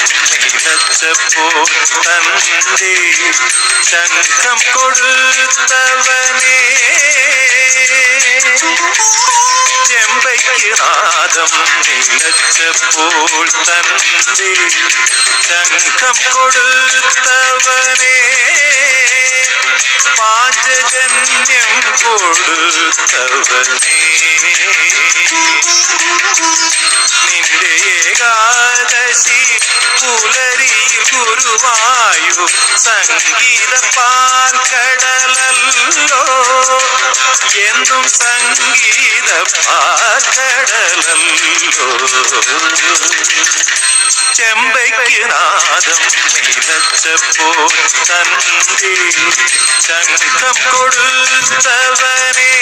നിലച്ചപ്പോൾ തന്റെ ശംഖം കൊടുത്തവനേ ചെമ്പയ്ക്ക് നാദം നിലച്ചപ്പോൾ ശംഖം കൊടുത്തവനേ പാചകന്യം കൊടുത്തവനേ. പുലരിയിൽ ഗുരുവായു സംഗീത പാൽക്കടലല്ലോ എന്നും സംഗീത പാൽക്കടലല്ലോ ചെമ്പയ്ക്ക് നാദം നിലച്ചപ്പോൾ തന്റെ ശംഖം കൊടുത്തവനേ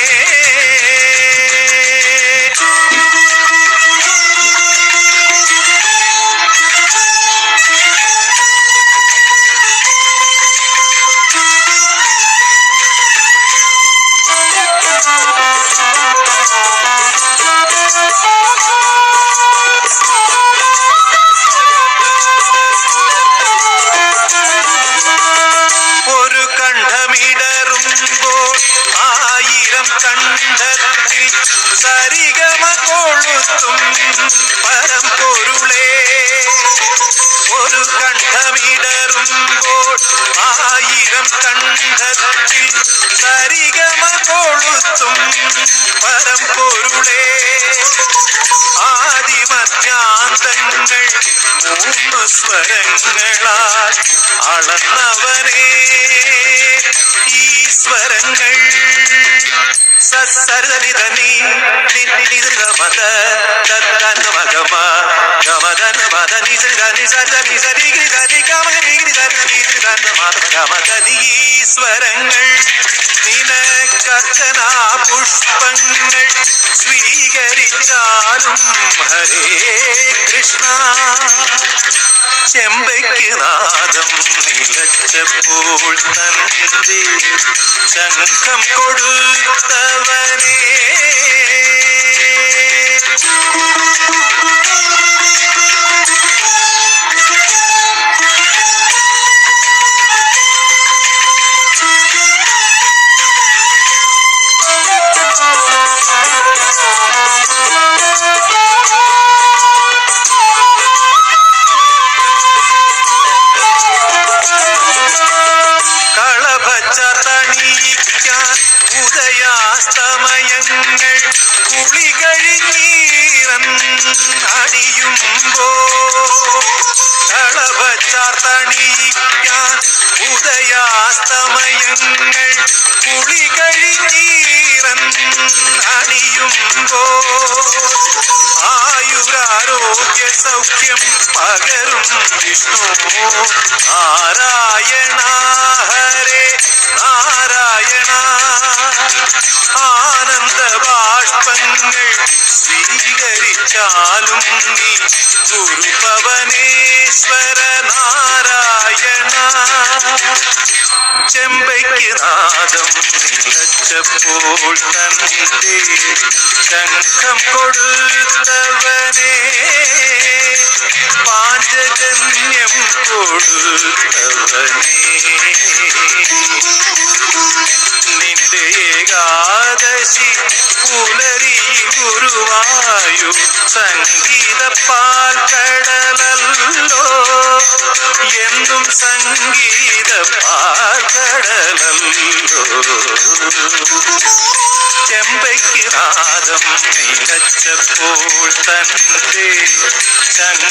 ஸ்வரங்கள் மூன்று ஸ்வரங்களால் அளந்தவரே ஈஸ்வரங்கள் சசரதனிதனி நிதித மத தத்தன மகமா கமதன மத நிசரிதனி சதனி சரிகிரி தனி கமகிரி தனி தந்த மத கமதனி ஈஸ்வரங்கள். நில கச்சனா புஷ்பங்கள். നാദം നിലച്ചപ്പോൾ തന്റെ ശംഖം കൊടുത്തവനേ. ഉദയാസ്തമയങ്ങൾ കുളി കഴിഞ്ഞീറൻ അണിയുമ്പോ ആയുരാരോഗ്യ സൗഖ്യം പകരും വിഷ്ണു. നാരായണ ഹരേ നാരായണ. ആനന്ദ ബാഷ്പങ്ങൾ സ്വീകരിച്ചാലും നീ ഗുരുഭവനേശ്വര ചെമ്പയ്ക്ക് നാദം നിലച്ചപ്പോൾ തന്റെ ശംഖം കൊടുത്തവനെ പാഞ്ചജന്യം കൊടുത്തവനേ. തന്റെ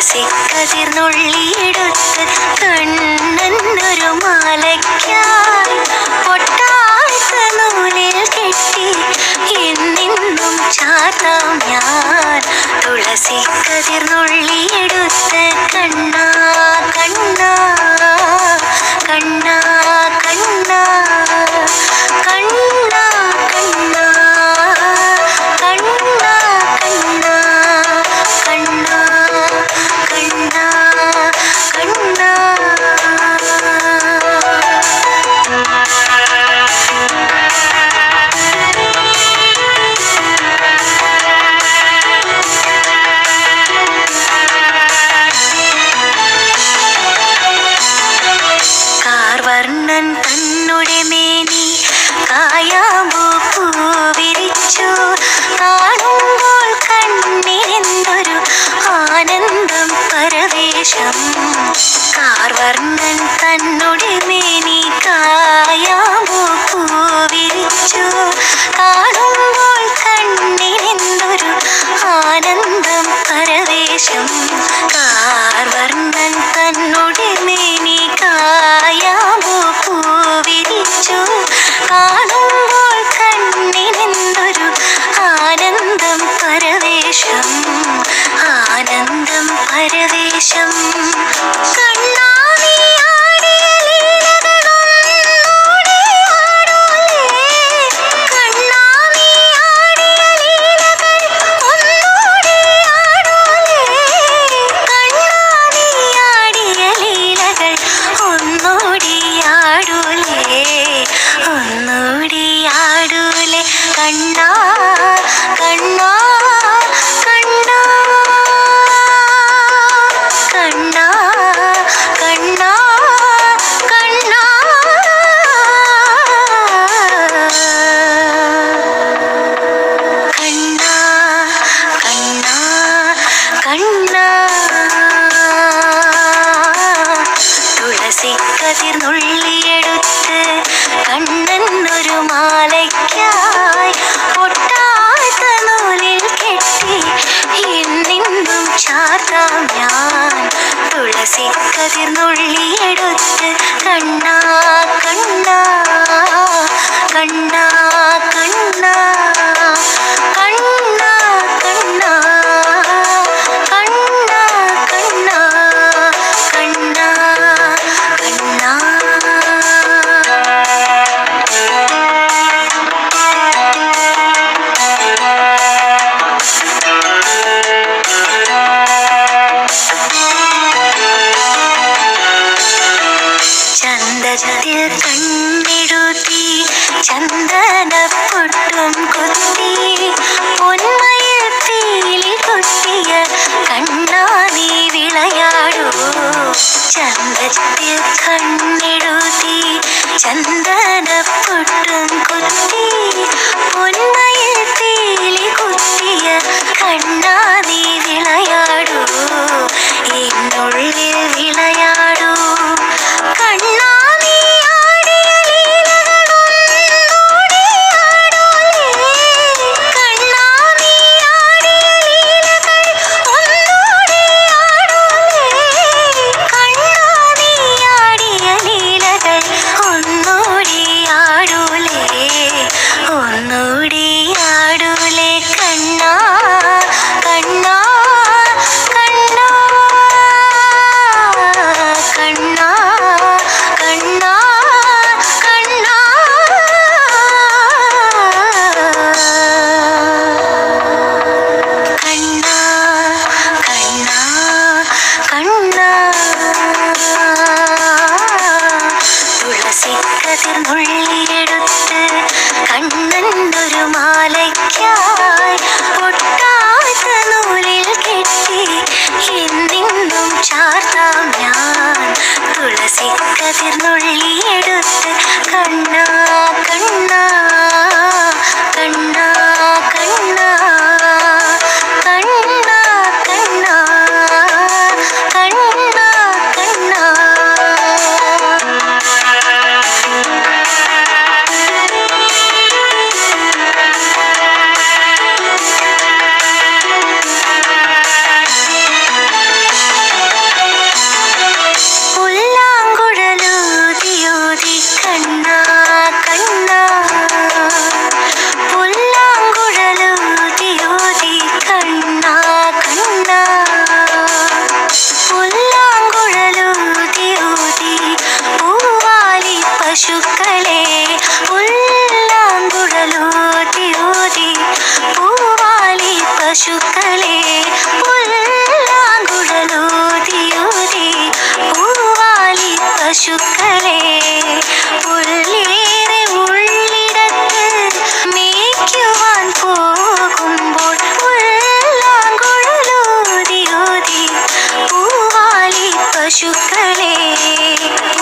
പസിക്കതിർന്നുള്ളിയെടുത്ത് കണ്ണൊരു മാലയ്ക്കായി പൊട്ടാത്ത നൂലിൽ കെട്ടി എന്നിന്നും ചാത്താം ഞാൻ തുളസിക്കതിർന്നുള്ളി പരവേശം കാർവർണൻ തന്നുടെ മേനി കായാമ്പൂ പൂവിരിച്ചു. കാണുമ്പോൾ കണ്ണിനെന്തൊരു ആനന്ദം പരവേശം. കാർവർണൻ തന്നുടെ മേനി കായാമ്പൂ പൂവിരിച്ചു. കാണുമ്പോൾ കണ്ണിനെന്തൊരു ആനന്ദം പരവേശം. ആനന്ദം ആകാശം കണ്ണ തുളസി കതിർ നുള്ളിയെടുത്ത് കണ്ണന്നൊരു മാലയ്ക്കായി പൊട്ടാത്ത നൂലിൽ കെട്ടി എന്നിന്നും ചാർത്താം ഞാൻ. തുളസി കതിർന്നുള്ളിയെടുത്ത് കണ്ണാ കണ്ണാ കണ്ണാ കണ്ണാ രാജത്തിൽ കണ്ണിടുത്തി ചന്ദന പൊട്ടും കുത്തി. പൊന്മയിൽ തീലി കൊട്ടിയ കണ്ണാ നീ വിളയാടൂ. ചന്ദത്തിൽ കണ്ണിടുത്തി ചന്ദന Yeah.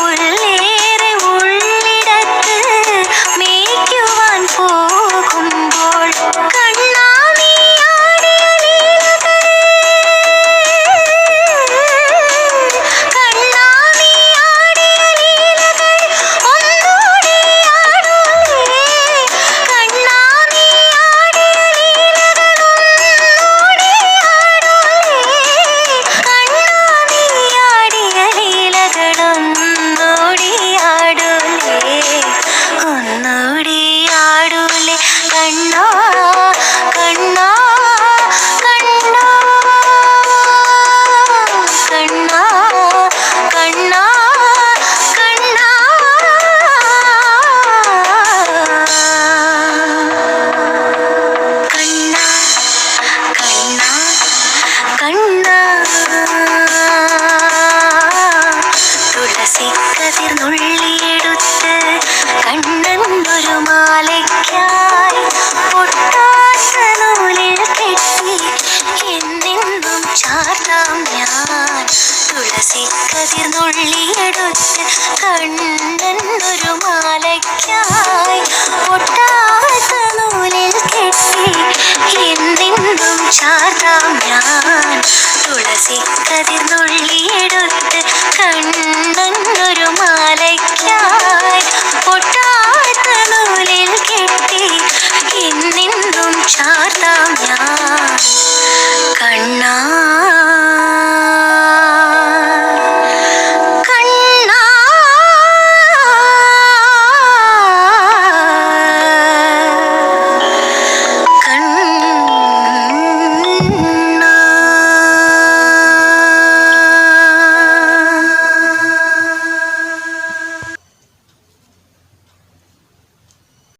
உள்ளே ചാർത്താം ഞാൻ തുളസി കതിർന്നുള്ള